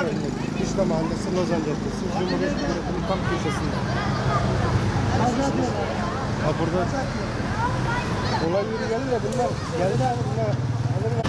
İşte Mahallesi, Lozan Caddesi, Cumhuriyet Milletin tam köşesinde. Ha burada olay yürü geldi ya bunlar geldi abi bunlar. alırlar.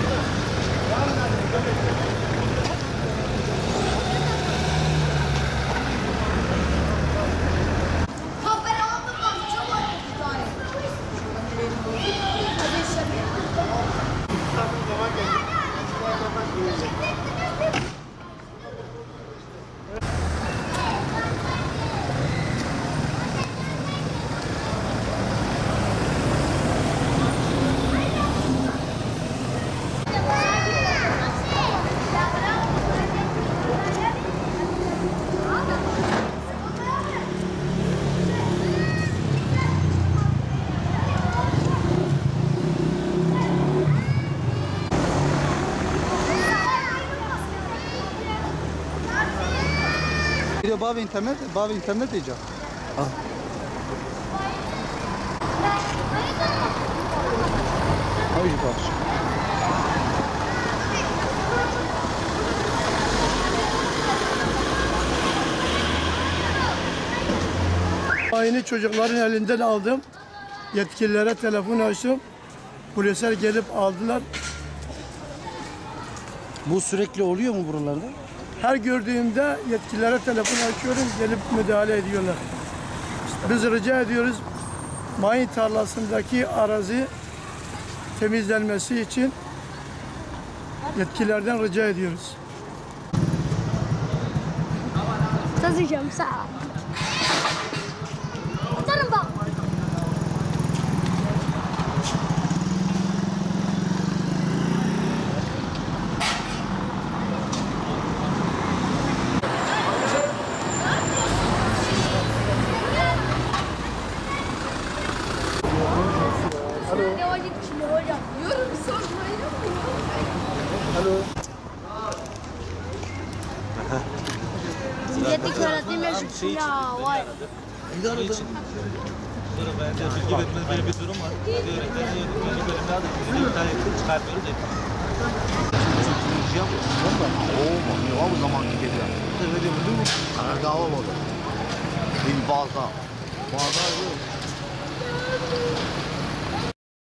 Bir de bağ internet, bağ internet diyeceğim. Al. Hayır bak. Aynı çocukların elinden aldım. Yetkililere telefon açtım. Polisler gelip aldılar. Bu sürekli oluyor mu buralarda? Her gördüğümde yetkililere telefon açıyorum, gelip müdahale ediyorlar. Biz rica ediyoruz, mayın tarlasındaki arazi temizlenmesi için yetkililerden rica ediyoruz. Das ist am şimdi hocam. Yorum sormayı mı? Alo. Milletin karantinaya ya vay. Bir daha aradım. Sonra ben de bilgi vermez böyle bir durum var. Öğretmenler yönetmenlik bölümde aldık. Biz de iptal ettik çıkartmıyoruz ya. Olmuyor şey bu zaman gidiyor. Öyle bir mi? Karadağ olmadı. Bir bazda. Bazda yok.